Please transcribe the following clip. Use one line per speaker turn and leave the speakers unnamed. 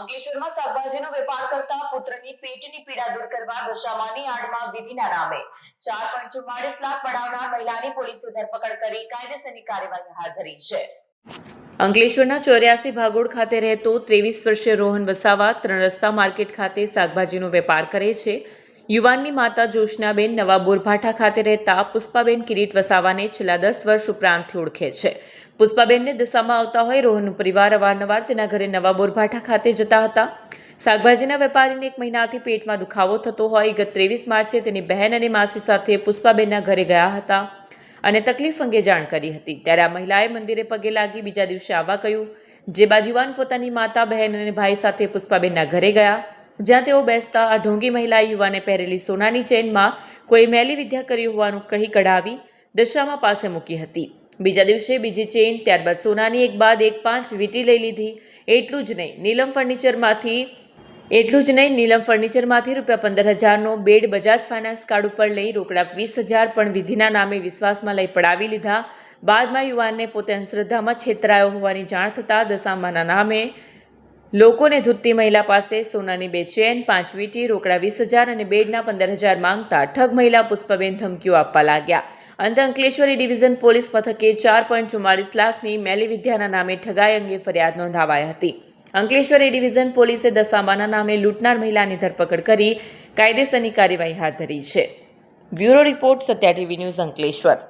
અંકલેશ્વરમાં શાકભાજીનો વેપાર કરતા પુત્રની પેટની પીડા દૂર કરવા દશામાની આડમાં વિધિના નામે ચાર પોઈન્ટ ચુમ્માળીસ લાખ પડાવનાર મહિલાની પોલીસે ધરપકડ કરી કાયદેસરની કાર્યવાહી હાથ ધરી છે.
અંકલેશ્વરના ચોર્યાસી ભાગોળ ખાતે રહેતો ત્રેવીસ વર્ષીય રોહન વસાવા ત્રણ રસ્તા માર્કેટ ખાતે શાકભાજીનો વેપાર કરે છે. યુવાનની માતા જોશનાબેન નવા બોરભાઠા ખાતે રહેતા પુષ્પાબેન કિરીટ વસાવાને છેલ્લા દસ વર્ષ ઉપરાંતથી ઓળખે છે. પુષ્પાબેનને દશામાં આવતા હોય રોહનનું પરિવાર અવારનવાર તેના ઘરે નવા બોરભાઠા ખાતે જતા હતા. શાકભાજીના વેપારીને એક મહિનાથી પેટમાં દુખાવો થતો હોય, ગત ત્રેવીસ માર્ચે તેની બહેન અને માસી સાથે પુષ્પાબેનના ઘરે ગયા હતા અને તકલીફ અંગે જાણ કરી હતી. ત્યારે આ મહિલાએ મંદિરે પગે લાગી બીજા દિવસે આવવા કહ્યું, જે બાદ યુવાન પોતાની માતા, બહેન અને ભાઈ સાથે પુષ્પાબેનના ઘરે ગયા. જ્યાં તેઓ બેસતા આ ઢોંગી મહિલાએ યુવાને પહેરેલી સોનાની ચેનમાં કોઈ મેલી વિદ્યા કરી હોવાનું કહી કઢાવી દશામાં પાસે મૂકી હતી. બીજા દિવસે બીજી ચેઇન ત્યારબાદ સોનાની એક બાદ એક પાંચ વીંટી લઈ લીધી. એટલું જ નહીં, નીલમ ફર્નિચરમાંથી, એટલું જ નહીં, નીલમ ફર્નિચરમાંથી રૂપિયા પંદર હજારનો બેડ બજાજ ફાઇનાન્સ કાર્ડ ઉપર લઈ રોકડા વીસ હજાર પણ વિધિના નામે વિશ્વાસમાં લઈ પડાવી લીધા. બાદમાં યુવાનને પોતે અંધશ્રદ્ધામાં છેતરાયો હોવાની જાણ થતાં દશામાના નામે લોકોને ધૂતતી મહિલા પાસે સોનાની બે ચેન, પાંચ વીટી, રોકડા વીસ હજાર અને બેડના પંદર હજાર માંગતા ઠગ મહિલા પુષ્પબેન ધમકીઓ આપવા લાગ્યા. અંત અંકલેશ્વરી ડિવિઝન પોલીસ મથકે ચાર પોઈન્ટ ચુમ્માળીસ લાખની મેલી વિદ્યાના નામે ઠગાઈ અંગે ફરિયાદ નોંધાવાઈ હતી. અંકલેશ્વરી ડિવિઝન પોલીસે દસામાના નામે લૂંટનાર મહિલાની ધરપકડ કરી કાયદેસરની કાર્યવાહી હાથ ધરી છે. Bureau report Satya TV news Ankleshwar.